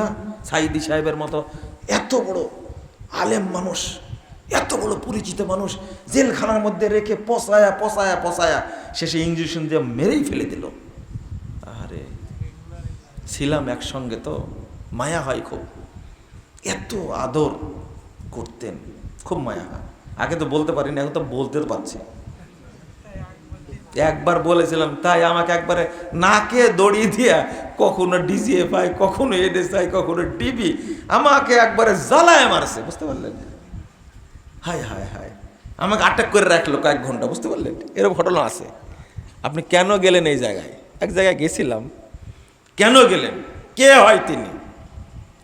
না সাইদি সাহেবের মতো এত বড় আলেম মানুষ, এত বড় পরিচিত মানুষ জেলখানার মধ্যে রেখে পসায়া পসায়া পসায়া শেষে ইঞ্জেকশন দিয়ে মেরেই ফেলে দিল। আরে ছিলাম একসঙ্গে তো, মায়া হয় খুব। এত আদর করতেন, খুব মায়া হয়। আগে তো বলতে পারিনি, এখন তো বলতে পারছি। একবার বলেছিলাম, তাই আমাকে একবারে নাকে দড়িয়ে দিয়া কখনো ডিজিএফআই কখনো এনএসআই কখনো ডিবি আমাকে একবারে জ্বালায় মারছে, বুঝতে পারলেন? হায় হায় হায়। আমাকে আটক করে রাখল কয়েক ঘণ্টা, বুঝতে পারলেন? এরকম ঘটনা আছে। আপনি কেন গেলেন এই জায়গায়? এক জায়গায় গেছিলাম। কেন গেলেন? কে হয় তিনি?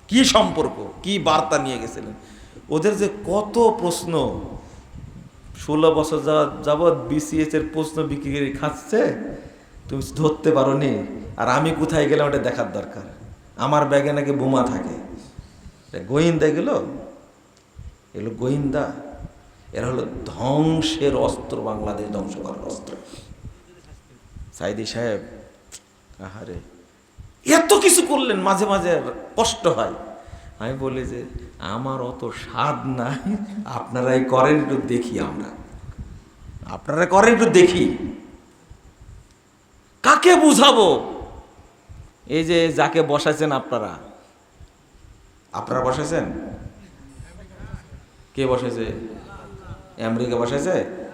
কি সম্পর্ক? কি বার্তা নিয়ে গেছিলেন? ওদের যে কত প্রশ্ন ষোলো বছর যাবৎ বিসিএস এর প্রশ্ন বিক্রি করে খাচ্ছে, তুমি ধরতে পারো নি আর আমি কোথায় গেলাম ওটা দেখার দরকার? আমার ব্যাগে নাকি বোমা থাকে। গোয়েন্দা এগুলো? এগুলো গোয়েন্দা। এরা হলো ধ্বংসের অস্ত্র, বাংলাদেশ ধ্বংস করার অস্ত্র। সাইদি সাহেব, আহারে, এত কিছু করলেন, মাঝে মাঝে কষ্ট হয়। আমি বলি যে আমার অত স্বাদ নাই। আপনারাই করেন, একটু দেখি আমরা। আপনারা করেন, একটু দেখি। কাকে বুঝাবো? এই যে যাকে বসাইছেন আপনারা। আপনারা বসাইছেন? কে বসেছে আমেরিকা বসাইছে?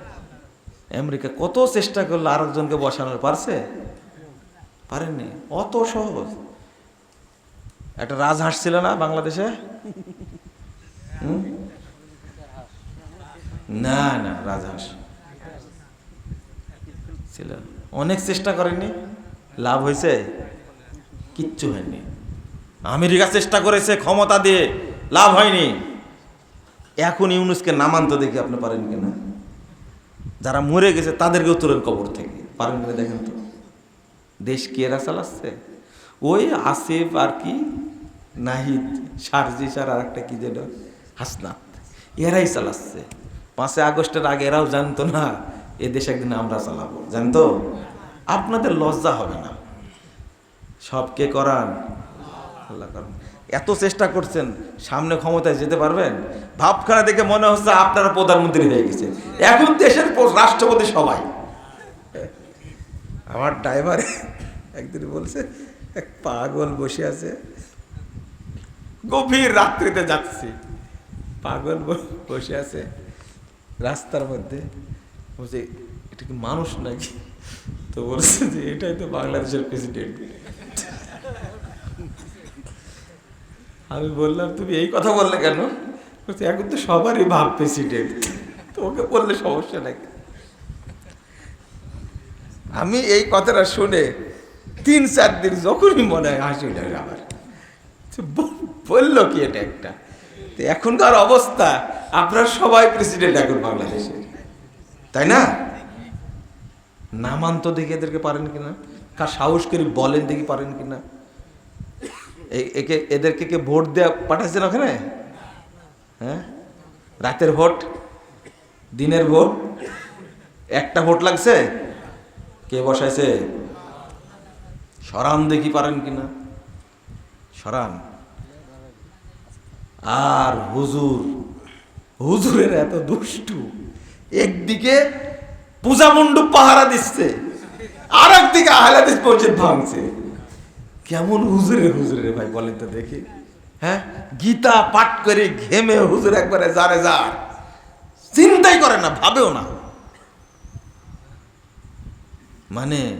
আমেরিকা কত চেষ্টা করল আরেকজনকে বসানোর, পারছে? পারেননি। অত সহজ। একটা রাজহাঁস ছিল না বাংলাদেশে? না না রাজহাঁস ছিল। অনেক চেষ্টা করেনি লাভ হয়েছে, কিচ্ছু হয়নি। আমেরিকা চেষ্টা করেছে, ক্ষমতা দিয়ে লাভ হয়নি। এখন ইউনুসকে নামান তো দেখি আপনি পারেন কিনা? যারা মরে গেছে তাদেরকেও তোলেন কবর থেকে। পারেন কিনা দেখেন তো। দেশ কি এরা চালাচ্ছে? ওই আসিফ আর কি নাহিদ, সারজি সার আর একটা কি যেন হাসনাত। এরাই চালাচ্ছে। পাঁচই আগস্টের আগে এরাও জানতো না, এ দেশ একদিন আমরা চালাবো। জানতো? আপনাদের লজ্জা হবে না। সব কে করান? আল্লাহ করান। এত চেষ্টা করছেন, সামনে ক্ষমতায় যেতে পারবেন? ভাবখানা দেখে মনে হচ্ছে আপনারা প্রধানমন্ত্রী হয়ে গেছে এখন দেশের রাষ্ট্রপতি সবাই। আমার ড্রাইভার একদিন বলছে, এক পাগল বসে আছে। গভীর রাত্রিতে যাচ্ছি। পাগল বসে আছে রাস্তার মধ্যে। বলছে, এটা কি মানুষ নাকি? তো বলছে যে, এটাই তো বাংলাদেশের প্রেসিডেন্ট আমি বললাম, তুমি এই কথা বললে কেন? বলছে, এখন তো সবারই ভাব প্রেসিডেন্ট তো ওকে বললে সমস্যা নাকি আমি এই কথাটা শুনে তিন চার দিন যখনই মনে হয় হাসি আমার। বলল কি এটা একটা? এখনকার অবস্থা, আপনারা সবাই প্রেসিডেন্ট এখন বাংলাদেশে। তাই না? নামান তো দেখি এদেরকে পারেন কিনা? কার সাহস করে বলেন দেখি পারেন কিনা? একে, এদেরকে কে ভোট দেওয়া পাঠাচ্ছেন ওখানে? হ্যাঁ? রাতের ভোট? দিনের ভোট? একটা ভোট লাগছে? কে বসাইছে? সরান দেখি পারেন কিনা? সরান। আর হুজুর, হুজুরের এত দুষ্টু। একদিকে পূজা মণ্ডপ পাহারা দিচ্ছে আর একদিকে আহলাদিস মসজিদ ভাঙছে। কেমন হুজুরের হুজুরের ভাই, বলেন তো দেখি। হ্যাঁ? গীতা পাঠ করে ঘেমে হুজুর একবারে যারে যার। চিন্তাই করে না, ভাবেও না। মানে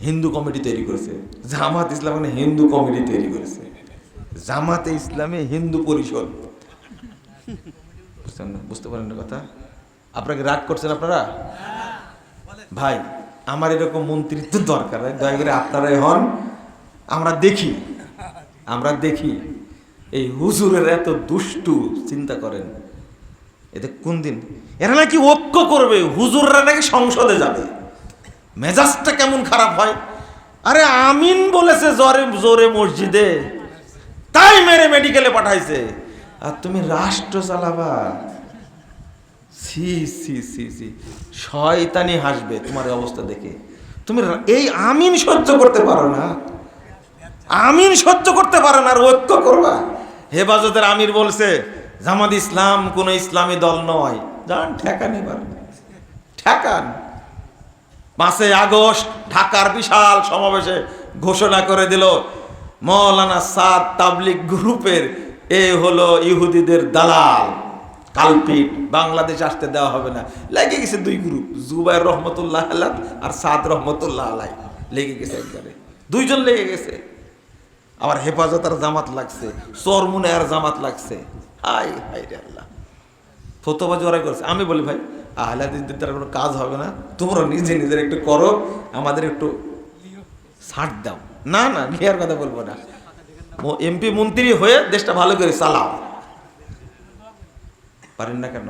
হিন্দু কমিটি তৈরি করেছে, জামাত ইসলাম মানে হিন্দু কমিটি তৈরি করেছে। জামাতে ইসলামে হিন্দু পরিষদ। বুঝতেন না? বুঝতে পারেন না কথা? আপনাকে রাগ করছেন আপনারা? ভাই, আমার এরকম মন্ত্রিত্ব দরকার দয়া করে আপনারাই হন, আমরা দেখি। আমরা দেখি। এই হুজুরের এত দুষ্টু, চিন্তা করেন। এতে কোন দিন? এরা নাকি ঐক্য করবে, হুজুররা নাকি সংসদে যাবে। মেজাজটা কেমন খারাপ হয়? আরে আমিন বলেছে, জোরে জোরে মসজিদে। তাই মেরে মেডিকেলে পাঠাইছে। আর তুমি রাষ্ট্র চালাবা। সি সি সি সি শয়তানি হাসবে তোমার অবস্থা দেখে। তুমি এই আমিন সহ্য করতে পারো না। আমিন সহ্য করতে পারো না আর ঐক্য করবা। হেফাজতের আমির বলছে, জামাত ইসলাম কোন ইসলামী দল নয়। যান ঠেকান এবার। ঠেকান। পাঁচই আগস্ট ঢাকার বিশাল সমাবেশে ঘোষণা করে দিল মৌলানা সাদ তাবলিক গ্রুপের এ হলো ইহুদিদের দালাল। কালপিট, বাংলাদেশ আসতে দেওয়া হবে না। লেগে গেছে দুই গ্রুপ জুবাই রহমতুল্লাহ আল্লাহ আর সাদ রহমতুল্লাহ আলাই লেগে গেছে একবারে। দুইজন লেগে গেছে। আবার হেফাজত আর জামাত লাগছে চরমুনে আর জামাত লাগছে। হাই হাই রে আল্লাহ। ফতোবাজি ওরাই করছে। আমি বলি, ভাই আহলাদিসদের দ্বারা কোনো কাজ হবে না। তোমরা নিজে নিজের একটু করো, আমাদের একটু ছাড় দাও। না না লিয়ার কথা বলব না। ও এমপি মন্ত্রী হয়ে দেশটা ভালো করে চালাও। পারেন না কেন?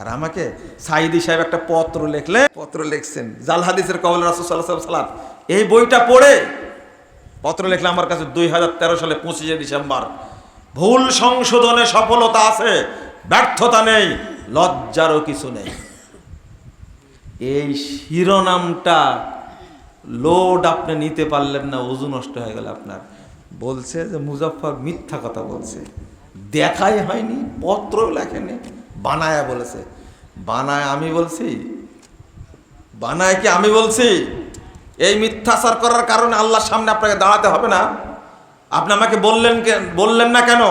আর আমাকে সাইদি সাহেব একটা পত্র লিখলে, পত্র লিখছেন, জাল হাদিসের কবল রাসুল সাল্লাহ সাল্লাম এই বইটা পড়ে, পত্র লিখলে আমার কাছে দুই হাজার তেরো সালে পঁচিশে ডিসেম্বর। ভুল সংশোধনে সফলতা আছে, ব্যর্থতা নেই, লজ্জারও কিছু নেই। এই শিরোনামটা লোড আপনি নিতে পারলেন না ওজু নষ্ট হয়ে গেল আপনার। বলছে যে মুজাফফর মিথ্যা কথা বলছে। দেখাই হয়নি পত্র লেখেনি, বানায়া বলেছে। বানায় আমি বলছি, বানায় কি আমি বলছি? এই মিথ্যাচার করার কারণে আল্লাহর সামনে আপনাকে দাঁড়াতে হবে না? আপনি আমাকে বললেন বললেন না কেন?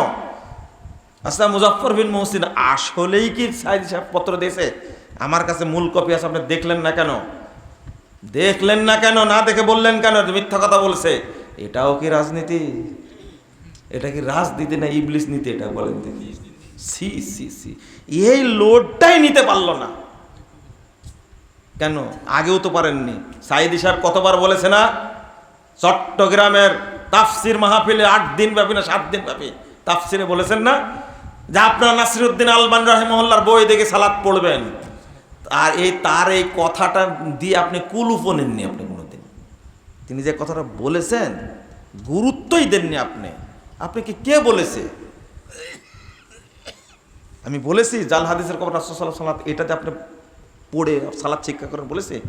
আচ্ছা মুজাফর বিন মহসিন আসলেই কি সাইদ সাহেব পত্র দিয়েছে? আমার কাছে মূল কপি আছে, আপনি দেখলেন না কেন? দেখলেন না কেন, না দেখে বললেন কেন মিথ্যা কথা বলছে? এটাও কি রাজনীতি? এটা কি রাজনীতি না ইবলিস নীতি এটা বলেন দেখি। সি সি সি এই লোডটাই নিতে পারল না। কেন? আগেও তো পারেননি। সাইদি সাহেব কতবার বলেছে না, চট্টগ্রামের তাফসির মাহফিলে আট দিন ব্যাপী না সাত দিন ব্যাপী তাফসিরে বলেছেন না, যে আপনারা নাসিরুদ্দিন আলমান রাহেমহল্লার বই দেখে সালাদ পড়বেন। আর এই তার এই কথাটা দিয়ে আপনি কুলুপও নেননি আপনি কোনোদিন। তিনি যে কথাটা বলেছেন, গুরুত্বই দেননি আপনি। আপনি কি কে বলেছে? আমি বলেছি, জাল হাদিসের খবর রাসুসাল্লাহ সাল্লাত এটাতে আপনি পড়ে সালাদ শিক্ষা করেন বলেছে।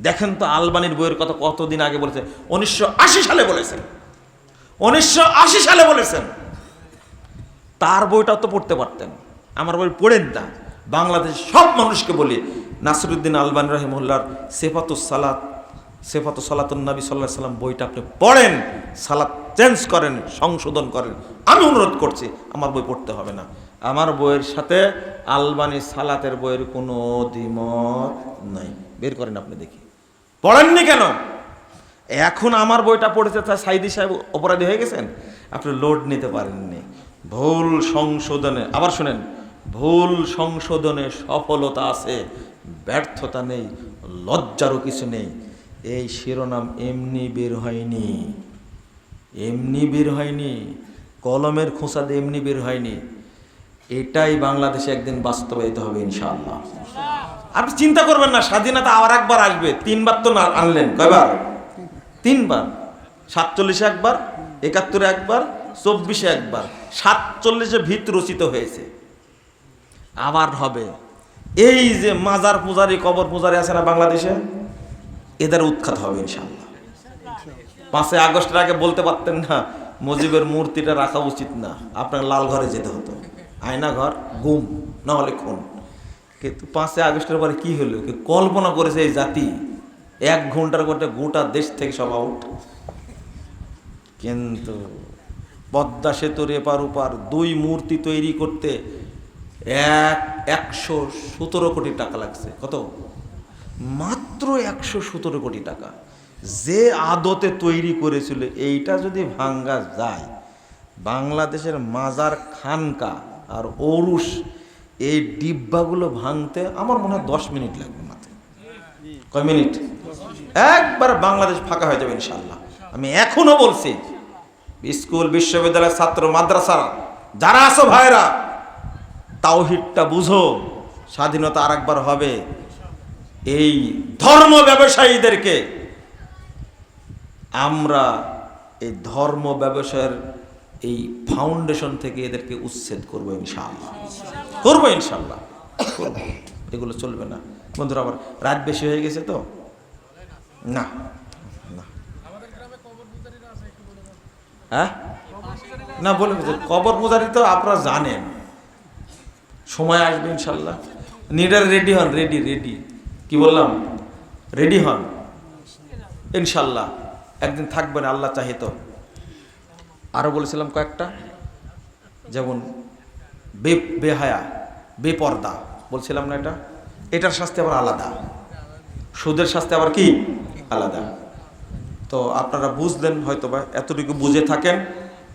দেখেন তো আলবানির বইয়ের কথা কতদিন আগে বলেছে। উনিশশো আশি সালে বলেছেন। উনিশশো আশি সালে বলেছেন। তার বইটাও তো পড়তে পারতেন। আমার বই পড়েন না। বাংলাদেশ সব মানুষকে বলি নাসরুদ্দিন আলবান রহিমুল্লার সেফাতুস সালাত, সেফাতু সালাতুন্নবী সাল্লাহ সাল্লাম বইটা আপনি পড়েন, সালাত চেঞ্জ করেন, সংশোধন করেন। আমি অনুরোধ করছি, আমার বই পড়তে হবে না। আমার বইয়ের সাথে আলবানি সালাতের বইয়ের কোনো দ্বিমত নাই। বের করেন আপনি দেখি। পড়েননি কেন? এখন আমার বইটা পড়েছে, তা সাইদি সাহেব অপরাধী হয়ে গেছেন? আপনি লোড নিতে পারেননি। ভুল সংশোধনে, আবার শুনেন ভুল সংশোধনে সফলতা আছে, ব্যর্থতা নেই, লজ্জারও কিছু নেই। এই শিরোনাম এমনি বের হয়নি, এমনি বের হয়নি, কলমের খোঁচা এমনি বের হয়নি। এটাই বাংলাদেশে একদিন বাস্তবায়িত হবে ইনশাআল্লাহ। আপনি চিন্তা করবেন না, স্বাধীনতা আবার একবার আসবে। তিনবার তো না আনলেন, কয়বার? তিনবার। সাতচল্লিশে একবার, একাত্তরে একবার, চব্বিশে একবার, সাতচল্লিশে ভিত রচিত হয়েছে। আবার হবে। এই যে মাজার পূজারি, কবর পূজারি আছে না বাংলাদেশে? এদের উৎখাত হবে ইনশাল্লাহ পাঁচই আগস্টের আগে বলতে পারতেন না, মুজিবের মূর্তিটা রাখা উচিত না, আপনার লাল ঘরে যেতে হতো। আয়না ঘর, গুম, না হলে খুন। কিন্তু পাঁচই আগস্টের পরে কি হলো? কল্পনা করেছে এই জাতি? এক ঘণ্টার করতে গোটা দেশ থেকে সব আউট কিন্তু পদ্মা সেতুর এপার ওপার দুই মূর্তি তৈরি করতে এক, একশো সতেরো কোটি টাকা লাগছে। কত? মাত্র একশো সতেরো কোটি টাকা। যে আদতে তৈরি করেছিল, এইটা যদি ভাঙ্গা যায়, বাংলাদেশের মাজার খানকা আর ওরুস এই ডিব্বাগুলো ভাঙতে আমার মনে হয় দশ মিনিট লাগবে মাত্র। কয় মিনিট? একবার বাংলাদেশ ফাঁকা হয়ে যাবে ইনশাল্লাহ আমি এখনও বলছি, স্কুল, বিশ্ববিদ্যালয়ের ছাত্র, মাদ্রাসারা, যারা আছো ভাইরা তাওহিদটা বুঝো, স্বাধীনতা আর একবার হবে। এই ধর্ম ব্যবসায়ীদেরকে আমরা এই ধর্ম ব্যবসায়ের এই ফাউন্ডেশন থেকে এদেরকে উচ্ছেদ করব ইনশাআল্লাহ। করব ইনশাল্লাহ। এগুলো চলবে না। বন্ধুরা আবার রাত বেশি হয়ে গেছে তো? না হ্যাঁ? না, বলে কবর পূজারি তো আপনারা জানেন। সময় আসবে ইনশাল্লাহ। নিডার রেডি হন, রেডি রেডি। কি বললাম? রেডি হন। ইনশাল্লাহ। একদিন থাকবেন আল্লাহ চাহে তো। আরও বলেছিলাম কয়েকটা। যেমন, বে, বেহায়া, বেপর্দা। বলছিলাম না এটা? এটার শাস্তি আবার আলাদা। সুদের শাস্তি আবার কি? আলাদা। তো আপনারা বুঝলেন হয়তো বা এতটুকু বুঝে থাকেন।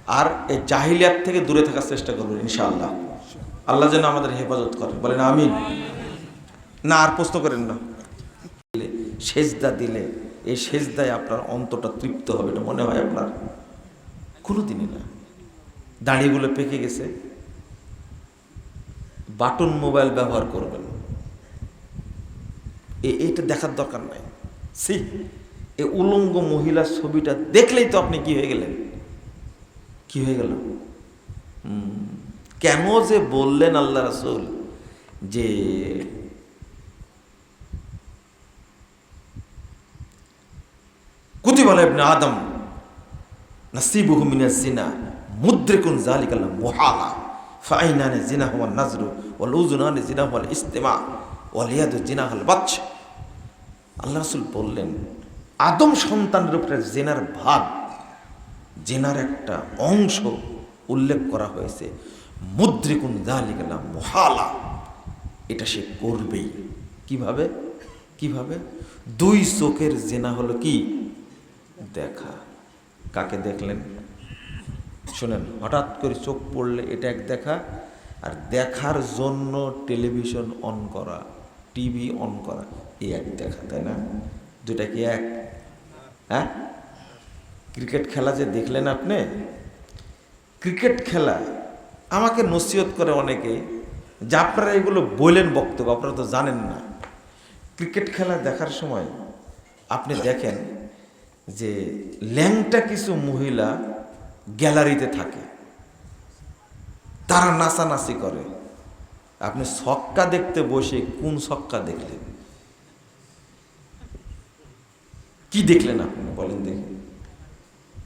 আর এই জাহিলিয়াত থেকে দূরে থাকার চেষ্টা করবেন ইনশাআল্লাহ আল্লাহ যেন আমাদের হেফাজত করেন বলেন আমিন। না আর প্রশ্ন করেন না। সেজদা দিলে এই সেজদায় আপনার অন্তটা তৃপ্ত হবে এটা মনে হয় আপনার। কোনোদিনই না। দাড়িগুলো পেকে গেছে। বাটন মোবাইল ব্যবহার করবেন। এ- এইটা দেখার দরকার নাই। সি এই উলঙ্গ মহিলার ছবিটা দেখলেই তো আপনি কি হয়ে গেলেন? কি হয়ে গেল? হুম, কেন যে বললেন আল্লাহ রাসূল যে কুতিবাল ইবনে আদম মুদ্রিকুন ফাইনানে জিনা জিনা জিনা আল্লাহ রাসূল বললেন, আদম সন্তানের উপরে জেনার ভাগ, জেনার একটা অংশ উল্লেখ করা হয়েছে। মুদ্রিকুন যালিকাল মুহালা। এটা সে করবেই। কীভাবে? কীভাবে? দুই চোখের জেনা হলো কি? দেখা। কাকে দেখলেন? শোনেন, হঠাৎ করে চোখ পড়লে এটা এক দেখা, আর দেখার জন্য টেলিভিশন অন করা, টিভি অন করা এই এক দেখা, তাই না? দুটা কি এক? হ্যাঁ? ক্রিকেট খেলা যে দেখলেন আপনি? ক্রিকেট খেলা আমাকে নসিহত করে অনেকে যে আপনারা এগুলো বললেন বক্তব্য, আপনারা তো জানেন না। ক্রিকেট খেলা দেখার সময় আপনি দেখেন যে ল্যাংটা কিছু মহিলা গ্যালারিতে থাকে। তারা নাচানাচি করে। আপনি ছক্কা দেখতে বসে কোন ছক্কা দেখলেন? কি দেখলেন আপনি বলেন দেখি।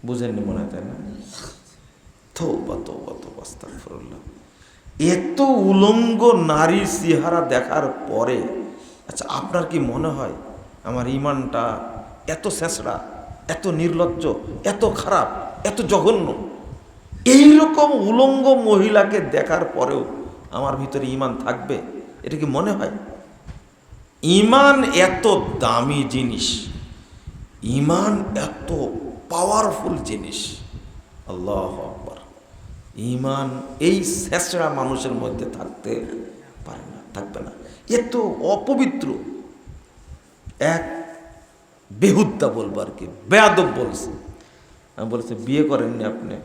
বুঝেননি মনে হয়, তাই না? এত উলঙ্গ নারীর চেহারা দেখার পরে আচ্ছা আপনার কি মনে হয় আমার ইমানটা এত শেষরা এত নির্লজ্জ, এত খারাপ, এত জঘন্য? এইরকম উলঙ্গ মহিলাকে দেখার পরেও আমার ভিতরে ইমান থাকবে? এটা কি মনে হয়? ইমান এত দামি জিনিস, ইমান এত পাওয়ারফুল জিনিস। আল্লাহ ইমান এই শেষরা মানুষের মধ্যে থাকতে পারে না, থাকবে না। এত অপবিত্র। এক বেহুদ্দা বলব আর কি, বেয়াদব বলছে। আমি বলছি, বিয়ে করেননি আপনি?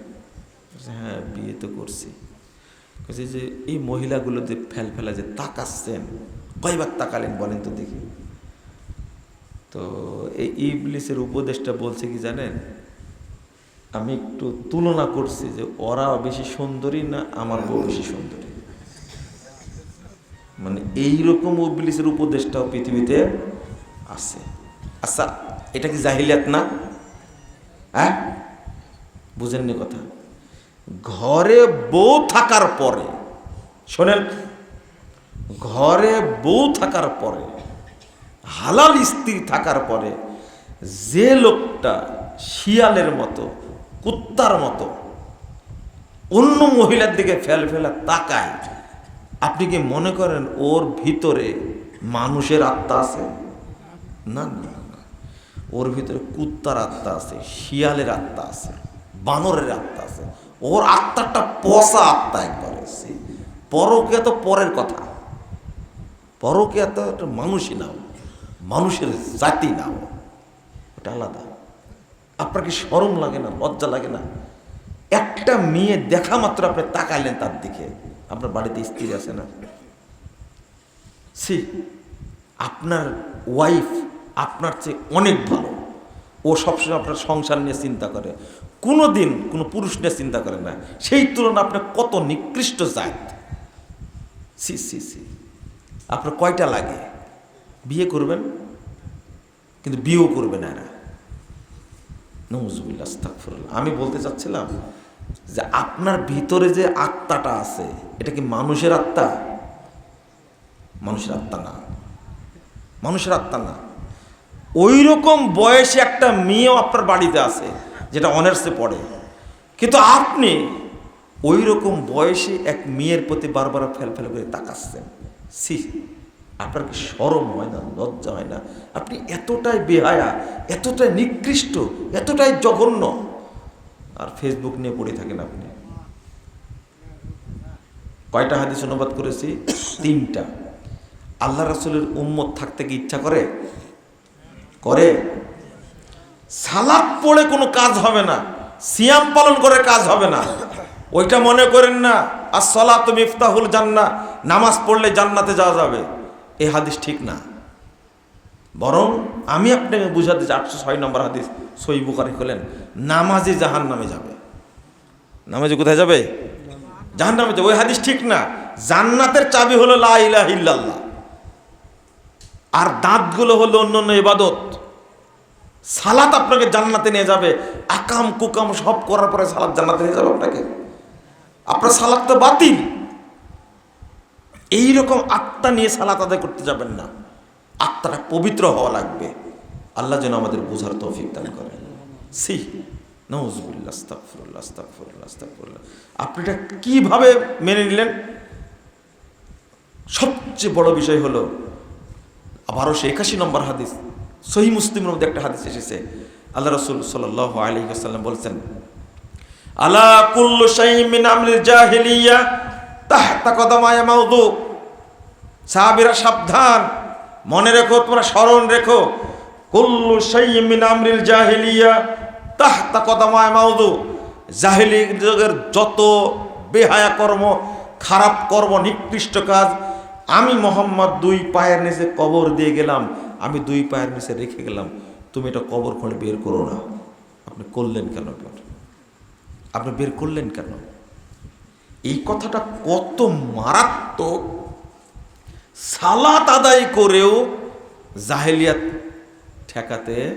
হ্যাঁ বিয়ে তো করছি। বলছে যে, এই মহিলাগুলো যে ফেল ফেলা যে তাকাচ্ছেন, কয়বার তাকালেন বলেন তো দেখি। তো এই ইবলিসের উপদেশটা বলছে কি জানেন? আমি একটু তুলনা করছি যে ওরা বেশি সুন্দরী না আমার বউ বেশি সুন্দরী। মানে এইরকম ইবলিসের উপদেশটাও পৃথিবীতে আছে। আচ্ছা এটা কি জাহিলিয়াত না? হ্যাঁ? বুঝেননি কথা। ঘরে বউ থাকার পরে, শোনেন, ঘরে বউ থাকার পরে, হালাল স্ত্রী থাকার পরে যে লোকটা শিয়ালের মতো কুত্তার মতো। অন্য মহিলার দিকে ফেল ফেলা তাকায়। আপনি কি মনে করেন ওর ভিতরে মানুষের আত্মা আছে? না না। ওর ভিতরে কুত্তার আত্মা আছে, শিয়ালের আত্মা আছে, বানরের আত্মা আছে। ওর আত্মাটা পচা আত্মা একবারে পরকে তো পরের কথা। পরকে তো একটা মানুষই নাও মানুষের জাতি নাও ওটা আলাদা। আপনার কি সরম লাগে না, লজ্জা লাগে না। একটা মেয়ে দেখা মাত্র আপনি তাকাইলেন তার দিকে। আপনার বাড়িতে স্ত্রী আছে না? সি আপনার ওয়াইফ আপনার চেয়ে অনেক ভালো। ও সবসময় আপনার সংসার নিয়ে চিন্তা করে। কোনো দিন কোনো পুরুষ নিয়ে চিন্তা করে না। সেই তুলনায় আপনার কত নিকৃষ্ট জাত। সি সি সি আপনার কয়টা লাগে? বিয়ে করবেন? কিন্তু বিয়েও করবে না এরা। নজবুল্লাহ। আমি বলতে চাচ্ছিলাম যে আপনার ভিতরে যে আত্মাটা আছে, এটা কি মানুষের আত্মা? মানুষের আত্মা না। মানুষের আত্মা না। ওই রকম বয়সে একটা মেয়েও আপনার বাড়িতে আছে, যেটা অনার্সে পড়ে। কিন্তু আপনি ওই রকম বয়সে এক মেয়ের প্রতি বারবার ফেল ফেল করে তাকাচ্ছেন। সি আপনার কি সরম হয় না, লজ্জা হয় না? আপনি এতটাই বেহায়া, এতটাই নিকৃষ্ট, এতটাই জঘন্য। আর ফেসবুক নিয়ে পড়ে থাকেন আপনি। কয়টা হাদিস অনুবাদ করেছি? তিনটা। আল্লাহ রাসুলের উম্মত থাকতে কি ইচ্ছা করে? করে। সালাদ পড়ে কোনো কাজ হবে না। সিয়াম পালন করে কাজ হবে না। ওইটা মনে করেন না আর সলা তুমি ইফতাহুল জান্না নামাজ পড়লে জান্নাতে যাওয়া যাবে। এই হাদিস ঠিক না। বরং আমি আপনাকে বুঝাতে চাই, আটশো ছয় নম্বর হাদিস সই বুকারি হলেন নামাজে জাহান নামে যাবে। নামাজে কোথায় যাবে? জাহান নামে যাবে। ওই হাদিস ঠিক না। জান্নাতের চাবি হলো লা ইলাহা ইল্লাল্লাহ। আর দাঁতগুলো হলো অন্য অন্য ইবাদত। সালাত আপনাকে জান্নাতে নিয়ে যাবে। আকাম কুকাম সব করার পরে সালাত জান্নাতে নিয়ে যাবে আপনাকে। আপনার সালাত তো বাতিল। এইরকম আত্মা নিয়ে সালাত আদায় করতে যাবেন না। আত্মাটা পবিত্র হওয়া লাগবে। আল্লাহ যেন আমাদের বোঝার তৌফিক দান করেন। সি আপনি এটা কীভাবে মেনে নিলেন? সবচেয়ে বড় বিষয় হলো বারোশো একাশি নম্বর হাদিস, সহি মুসলিমের মধ্যে একটা হাদিস এসেছে। আল্লাহ রসুল সাল আলী আসাল্লাম বলছেন, আলা কুল্লু শাইমিন আমরিল জাহিলিয়া তাহতা কদমায়া মাউদু সাহাবীরা সাবধান। মনে রেখো, তোমরা স্মরণ রেখো। কুল্লু শাইমিন আমরিল জাহিলিয়া তাহতা কদমায়া মাউদু জাহিলি যুগের যত বেহায়া কর্ম, খারাপ কর্ম, নিকৃষ্ট কাজ, আমি মোহাম্মদ দুই পায়ের নিচে কবর দিয়ে গেলাম, আমি দুই পায়ের নিচে রেখে গেলাম। তুমি এটা কবর খুঁড়ে বের করো না। আপনি করলেন কেন আপনি বের করলেন কেন? এই কথাটা কত মারাত্মক। সালাত আদায় করেও জাহেলিয়াত ঠেকাতে,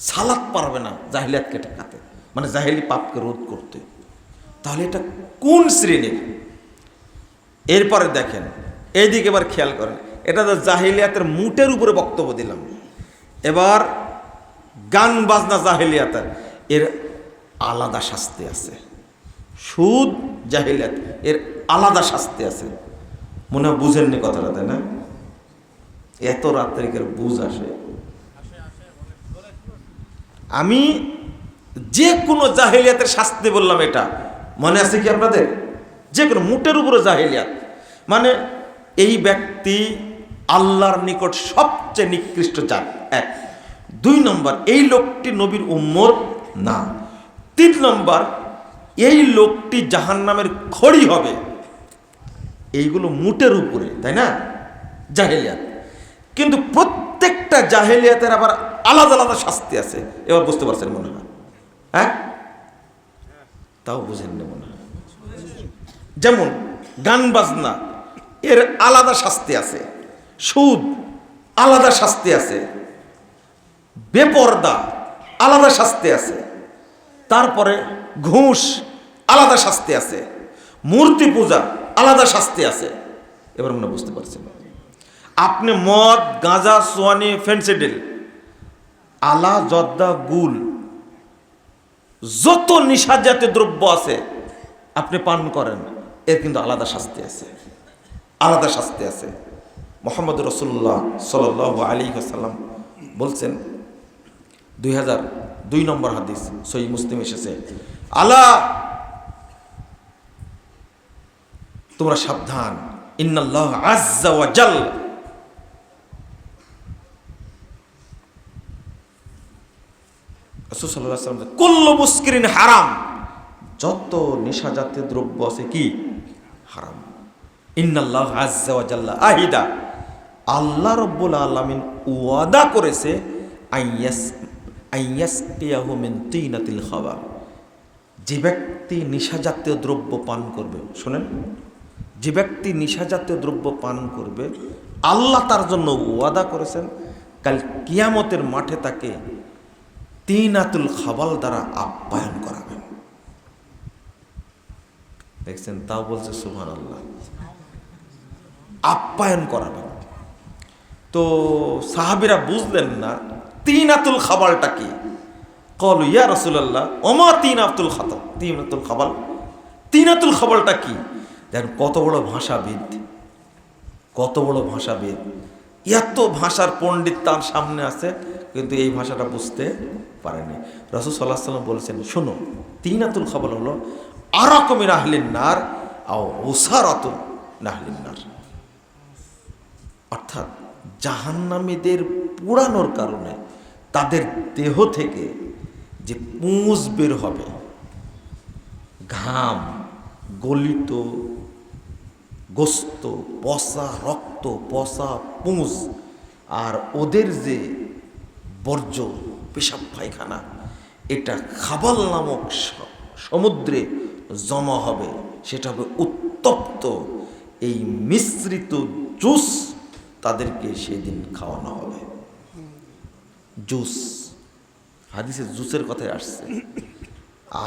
সালাত পারবে না জাহেলিয়াতকে ঠেকাতে। মানে জাহেলি পাপকে রোধ করতে। তাহলে এটা কোন শ্রেণির? এরপরে দেখেন, এইদিকে এবার খেয়াল করেন, এটা তো জাহিলিয়াতের মুটের উপরে বক্তব্য দিলাম। এবার গান বাজনা জাহিলিয়াতের, এর আলাদা শাস্তি আছে। সুদ জাহিলিয়াত, এর আলাদা শাস্তি আছে। মনে হয় বুঝেননি কথাটা, তাই না? এত রাত্রিকের বুঝ আসে। আমি যে কোনো জাহিলিয়াতের শাস্তি বললাম এটা। মনে আছে কি আপনাদের? যে কোনো মুটের উপরে জাহিলিয়াত। মানে এই ব্যক্তি আল্লাহর নিকট সবচেয়ে নিকৃষ্ট জাত, এক। দুই নম্বর, এই লোকটি নবীর উম্মত না। তিন নম্বর, এই লোকটি জাহান নামের খড়ি হবে। এইগুলো মুটের উপরে, তাই না? জাহেলিয়াত। কিন্তু প্রত্যেকটা জাহেলিয়াতের আবার আলাদা আলাদা শাস্তি আছে। এবার বুঝতে পারছেন মনে হয়। হ্যাঁ? তাও বুঝেন না মনে হয়। যেমন গান বাজনা, এর আলাদা শাস্তি আছে। সুদ, আলাদা শাস্তি আছে। বেপর্দা, আলাদা শাস্তি আছে। তারপরে ঘুষ, আলাদা শাস্তি আছে। মূর্তি পূজা আলাদা শাস্তি আছে। এবার মনে বুঝতে পারছেন আপনি মদ, গাঁজা, সোয়ানি, ফেন্সিডিল, আলা, জর্দা, গুল, যত নিশা জাতীয় দ্রব্য আছে, আপনি পান করেন। এর কিন্তু আলাদা শাস্তি আছে। আলাদা শাস্তি আছে। মোহাম্মদ রসুল্লাহ সাল আলী সাল্লাম বলছেন, দুই হাজার দুই নম্বর হাদিস সই মুসলিম এসেছে, আলা তোমরা সাবধান। ইন্নাল্লাহ হারাম। যত নেশা জাতীয় দ্রব্য আছে কি? হারাম। ইন্নাল্লাহ আহিদা। আল্লাহ রব্বুল আলামিন ওয়াদা করেছে যে ব্যক্তি নিশাজাতীয় দ্রব্য পান করবে, শোনেন যে ব্যক্তি নিশাজাতীয় দ্রব্য পান করবে, আল্লাহ তার জন্য ওয়াদা করেছেন, কাল কিয়ামতের মাঠে তাকে তিনাতুল খাবাল দ্বারা আপ্যায়ন করাবেন দেখছেন, তাও বলছে সুহান আল্লাহ আপ্যায়ন করাবেন তো সাহাবিরা বুঝলেন না তিন আতুল খাবালটা কি? কল, ইয়া রসুল্লাহ অমা তিন আতুল খাত তিন আতুল খাবাল? তিন আতুল খাবালটা কি? দেখেন কত বড় ভাষাবিদ, কত বড় ভাষাবিদ। এত ভাষার পণ্ডিত তার সামনে আছে, কিন্তু এই ভাষাটা বুঝতে পারেনি। রসুল সাল্লাহ সাল্লাম বলেছেন, শোনো তিন আতুল খাবাল হলো আরকমের আহলিন নার, আও ওসারাতুল নাহলিন নার। অর্থাৎ জাহান্নামীদের পুরানোর কারণে তাদের দেহ থেকে যে পুঁজ বের হবে, ঘাম, গলিত গোস্ত, পচা রক্ত, পচা পুঁজ আর ওদের যে বর্জ্য, পেশাব পায়খানা, এটা খাবাল নামক সমুদ্রে জমা হবে। সেটা হবে উত্তপ্ত। এই মিশ্রিত জুস তাদেরকে সেদিন খাওয়ানো হবে। জুস। হাদিসে জুসের কথায় আসছে।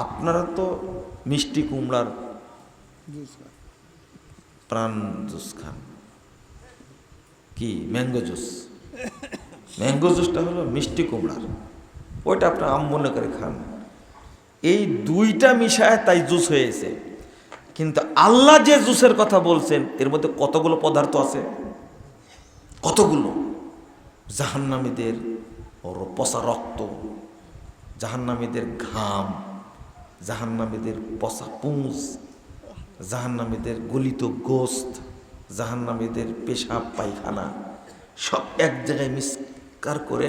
আপনারা তো মিষ্টি কুমড়ার প্রাণ জুস খান। কি? Mango juice? ম্যাঙ্গো জুসটা হলো মিষ্টি কুমড়ার। ওইটা আপনার আম মনে করে খান। এই দুইটা মিশায় তাই জুস হয়েছে। কিন্তু আল্লাহ যে জুসের কথা বলছেন, এর মধ্যে কতগুলো পদার্থ আছে? কতগুলো? জাহান্নামীদের পচা রক্ত, জাহান্নামীদের ঘাম, জাহান্নামীদের পচা পুঁজ জাহান্নামীদের গলিত গোস্ত, জাহান্নামীদের পেশাব পায়খানা, সব এক জায়গায় মিসকার করে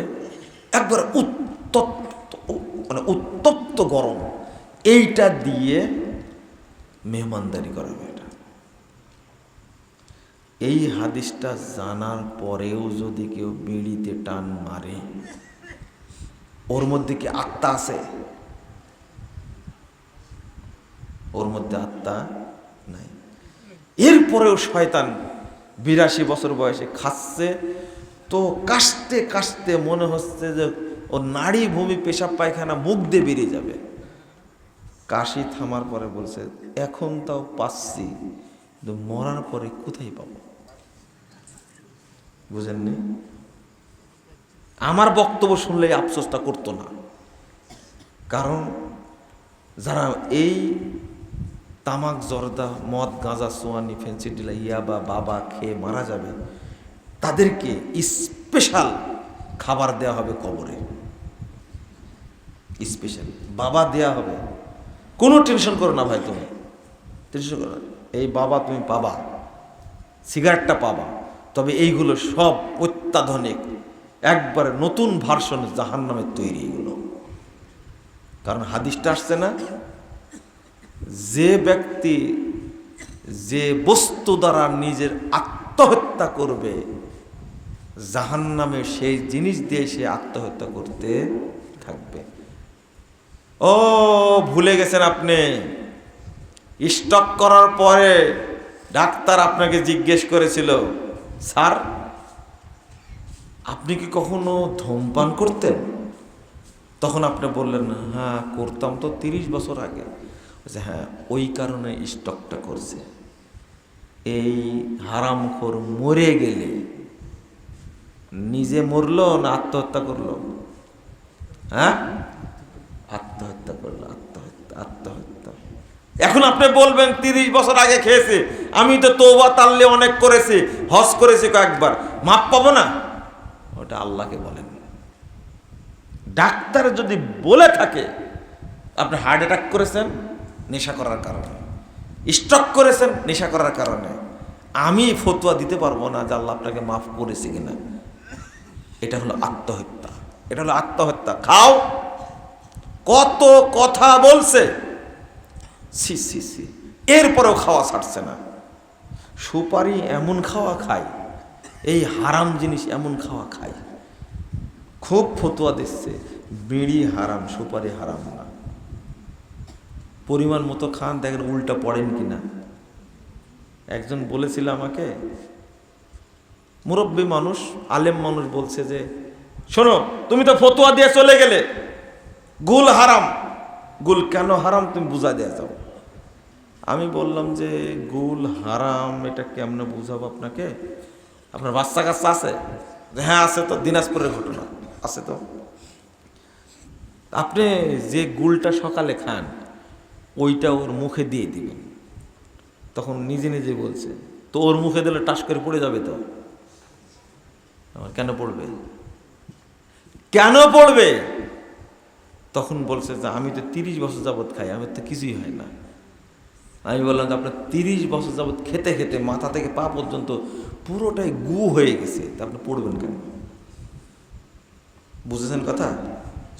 একবার উত্তপ্ত মানে উত্তপ্ত গরম। এইটা দিয়ে মেহমানদারি করা হবে এটা। এই হাদিসটা জানার পরেও যদি কেউ বিড়িতে টান মারে, ওর মধ্যে কি আত্মা আছে? ওর মধ্যে আত্মা এরপরেও শয়তান বিরাশি বছর বয়সে খাচ্ছে। তো কাশতে কাশতে মনে হচ্ছে যে ও নারী ভূমি পেশাব পায়খানা মুখ দিয়ে বেরিয়ে যাবে। কাশি থামার পরে বলছে, এখন তাও পাচ্ছি, কিন্তু মরার পরে কোথায় পাবো? বুঝেননি? আমার বক্তব্য শুনলে আফসোসটা করতো না। কারণ যারা এই তামাক, জর্দা, মদ, গাঁজা, সোয়ানি ফেন্সিডিলা ইয়াবা, বাবা খেয়ে মারা যাবে। তাদেরকে স্পেশাল খাবার দেয়া হবে কবরে। স্পেশাল বাবা দেয়া হবে। কোনো টেনশন করো না ভাই তুমি। টেনশন করো। এই বাবা তুমি পাবা। সিগারেটটা পাবা। তবে এইগুলো সব অত্যাধুনিক। একবারে নতুন ভার্সন জাহান নামের তৈরি এগুলো। কারণ হাদিসটা আসছে না? যে ব্যক্তি যে বস্তু দ্বারা নিজের আত্মহত্যা করবে জাহান নামে সেই জিনিস দিয়ে সে আত্মহত্যা করতে থাকবে। ও, ভুলে গেছেন আপনি। স্টক করার পরে ডাক্তার আপনাকে জিজ্ঞেস করেছিল, স্যার, আপনি কি কখনো ধূমপান করতেন? তখন আপনি বললেন হ্যাঁ করতাম তো তিরিশ বছর আগে। বলছে, হ্যাঁ ওই কারণে স্টকটা করছে। এই হারামখোর মরে গেলে নিজে মরলো না আত্মহত্যা করল? হ্যাঁ? আত্মহত্যা করল আত্মহত্যা আত্মহত্যা। এখন আপনি বলবেন তিরিশ বছর আগে খেয়েছে আমি তো তৌবা তাল্লে অনেক করেছি হজ করেছি কয়েকবার মাপ পাবো না? ওটা আল্লাহকে বলেন। ডাক্তার যদি বলে থাকে আপনি হার্ট অ্যাটাক করেছেন? নেশা করার কারণে। স্ট্রক করেছেন নেশা করার কারণে। আমি ফতুয়া দিতে পারব না যে আল্লাহ আপনাকে মাফ করেছে কিনা। এটা হলো আত্মহত্যা। এটা হলো আত্মহত্যা। খাও। কত কথা বলছে। সি সি সি এরপরেও খাওয়া ছাড়ছে না। সুপারি এমন খাওয়া খায়। এই হারাম জিনিস এমন খাওয়া খায়। খুব ফতুয়া দিচ্ছে। বিড়ি হারাম, সুপারি হারাম না। পরিমাণ মতো খান, দেখেন উল্টা পড়েন কি না একজন বলেছিল আমাকে, মুরব্বী মানুষ, আলেম মানুষ বলছে যে, শোনো, তুমি তো ফতুয়া দিয়ে চলে গেলে। গুল হারাম। গুল কেন হারাম তুমি বুঝা দেয়া যাও। আমি বললাম যে, গুল হারাম, এটা কেমনে বুঝাবো আপনাকে? আপনার বাচ্চা কাচ্চা আছে? হ্যাঁ আছে তো, দিনাজপুরের ঘটনা, আছে তো। আপনি যে গুলটা সকালে খান ওইটা ওর মুখে দিয়ে দিবেন তখন নিজে নিজে বলছে, তো ওর মুখে দিলে টাস করে পড়ে যাবে তো? কেন পড়বে? কেন পড়বে? তখন বলছে যে, আমি তো তিরিশ বছর যাবৎ খাই, আমার তো কিছুই হয় না। আমি বললাম যে, আপনার তিরিশ বছর যাবৎ খেতে খেতে মাথা থেকে পা পর্যন্ত পুরোটাই গু হয়ে গেছে, তা আপনি পড়বেন কেন? বুঝেছেন কথা?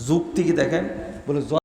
যুক্তি কি দেখেন? বলে